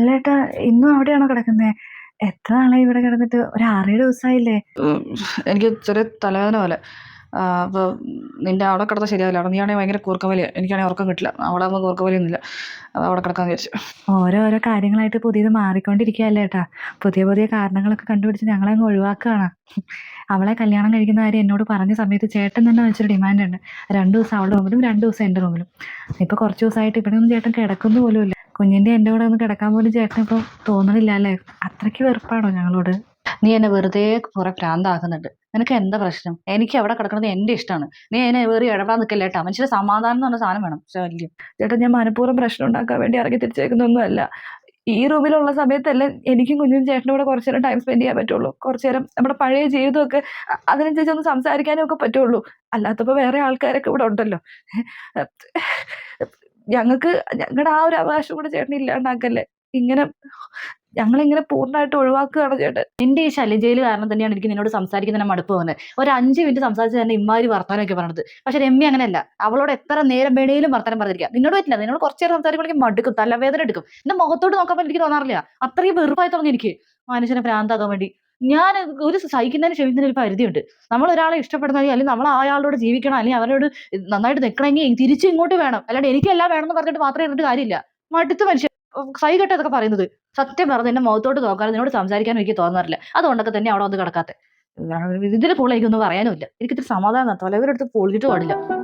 അല്ലേട്ടാ ഇന്നും അവിടെയാണോ കിടക്കുന്നത് എത്ര നാളായി ഇവിടെ കിടന്നിട്ട്? ഒരു ആറേഴ് ദിവസമായില്ലേ എനിക്ക് ചെറിയ തലവേദന പോലെ. അപ്പോൾ നിന്റെ അവിടെ കിടത്ത ശരിയാവില്ല. അവിടെ നീയാണെങ്കിൽ ഭയങ്കര കൂർക്കവലിയാണ് എനിക്കാണെങ്കിൽ ഉറക്കം കിട്ടില്ല. അവിടെ ആകുമ്പോൾ കൂർക്കവലിയൊന്നുമില്ല. അത് അവിടെ കിടക്കാമെന്ന് വിചാരിച്ചു. ഓരോരോ കാര്യങ്ങളായിട്ട് പുതിയത് മാറിക്കൊണ്ടിരിക്കുകയല്ലേ ഏട്ടാ പുതിയ പുതിയ കാരണങ്ങളൊക്കെ കണ്ടുപിടിച്ച് ഞങ്ങളെ അങ്ങ് ഒഴിവാക്കുകയാണ്. അവളെ കല്യാണം കഴിക്കുന്ന കാര്യം എന്നോട് പറഞ്ഞ സമയത്ത് ചേട്ടൻ തന്നെ വെച്ചൊരു ഡിമാൻഡ് ഉണ്ട് രണ്ട് ദിവസം അവളുടെ റൂമിലും രണ്ട് ദിവസം എന്റെ റൂമിലും. ഇപ്പോൾ കുറച്ച് ദിവസമായിട്ട് ഇവിടെ ഒന്നും ചേട്ടൻ കിടക്കുന്നു പോലും ഇല്ല കുഞ്ഞിന്റെ എന്റെ കൂടെ ഒന്ന് കിടക്കാൻ പോലും ചേട്ടൻ ഇപ്പൊ തോന്നണില്ല അല്ലേ? അത്രയ്ക്ക് വെറുപ്പാണോ ഞങ്ങളോട്? നീ എന്നെ വെറുതെ കുറെ ഭ്രാന്താക്കുന്നുണ്ട്. നിനക്ക് എന്താ പ്രശ്നം? എനിക്ക് അവിടെ കിടക്കുന്നത് എന്റെ ഇഷ്ടമാണ് നീ എന്നെ വേറെ ഇടപെടാൻ നിൽക്കില്ല കേട്ടോ മനുഷ്യരെ സമാധാനം എന്ന് പറഞ്ഞ സാധനം വേണം. ശല്യം ചേട്ടാ ഞാൻ മനഃപൂർവം പ്രശ്നം ഉണ്ടാക്കാൻ വേണ്ടി ഇറങ്ങി തിരിച്ചേക്കുന്നൊന്നുമല്ല ഈ റൂമിലുള്ള സമയത്തെല്ലാം എനിക്കും കുഞ്ഞും ചേട്ടനും കൂടെ കുറച്ചു നേരം ടൈം സ്പെൻഡ് ചെയ്യാൻ പറ്റുള്ളൂ. കുറച്ചു നേരം നമ്മുടെ പഴയ ജീവിതമൊക്കെ അതിനനുസരിച്ച് ഒന്ന് സംസാരിക്കാനും ഒക്കെ പറ്റുള്ളൂ. അല്ലാത്തപ്പോൾ വേറെ ആൾക്കാരൊക്കെ ഇവിടെ ഉണ്ടല്ലോ. ഞങ്ങൾക്ക് ഞങ്ങളുടെ ആ ഒരു അവകാശം കൂടെ ചേട്ടൻ ഇല്ലാണ്ടാക്കല്ലേ? ഇങ്ങനെ ഞങ്ങളിങ്ങനെ പൂർണമായിട്ട് ഒഴിവാക്കുകയാണ് ചേട്ടൻ. നിന്റെ ഈ ശല്യജയിൽ കാരണം തന്നെയാണ് എനിക്ക് നിന്നോട് സംസാരിക്കുന്നതിന് മടുപ്പ് തോന്നുന്നത് ഒരു അഞ്ച് മിനിറ്റ് സംസാരിച്ച് തന്നെ ഇമ്മാതിരി വർത്തമാനമൊക്കെ പറഞ്ഞത്. പക്ഷെ രമ്യ അങ്ങനെയല്ല. അവളോട് എത്ര നേരം വേണേലും വർത്തനം പറഞ്ഞിരിക്കുക. നിന്നോട് പറ്റില്ല. നിന്നോട് കുറച്ച് നേരം സംസാരിക്കുമ്പോഴേക്കും മടുക്കും തലവേദന എടുക്കും. എന്റെ മുഖത്തോട്ട് നോക്കാൻ എനിക്ക് തോന്നാറില്ല. അത്രയും വെറുപ്പായി തോന്നി എനിക്ക്. മനുഷ്യനെ ഭ്രാന്താക്കാൻ വേണ്ടി. ഞാൻ ഒരു സഹിക്കുന്നതിന് ക്ഷമിക്കുന്നതിന് ഒരു പരിധിയുണ്ട്. നമ്മൾ ഒരാളെ ഇഷ്ടപ്പെടുന്നെങ്കിൽ അല്ലെങ്കിൽ നമ്മൾ അയാളോട് ജീവിക്കണം അല്ലെങ്കിൽ അവരോട് നന്നായിട്ട് നിൽക്കണമെങ്കിൽ തിരിച്ചു ഇങ്ങോട്ട് വേണം. അല്ലാണ്ട് എനിക്കെല്ലാം വേണമെന്ന് പറഞ്ഞിട്ട് മാത്രമേ ഇരുന്നിട്ട് കാര്യമില്ല. മടുത്ത മനുഷ്യൻ സൈ അതൊക്കെ പറയുന്നത്. സത്യം പറഞ്ഞ് എന്റെ മുഖത്തോട്ട് നോക്കാതെ നിന്നോട് സംസാരിക്കാനും എനിക്ക് തോന്നാറില്ല. അതുകൊണ്ടൊക്കെ തന്നെ അവിടെ വന്ന് കിടക്കാത്ത. ഇതിൽ കൂടുതൽ എനിക്കൊന്നും പറയാനും ഇല്ല എനിക്ക് ഇത്തിരി സമാധാനം തലവരെടുത്ത് പൊളിച്ചിട്ട് പാടില്ല.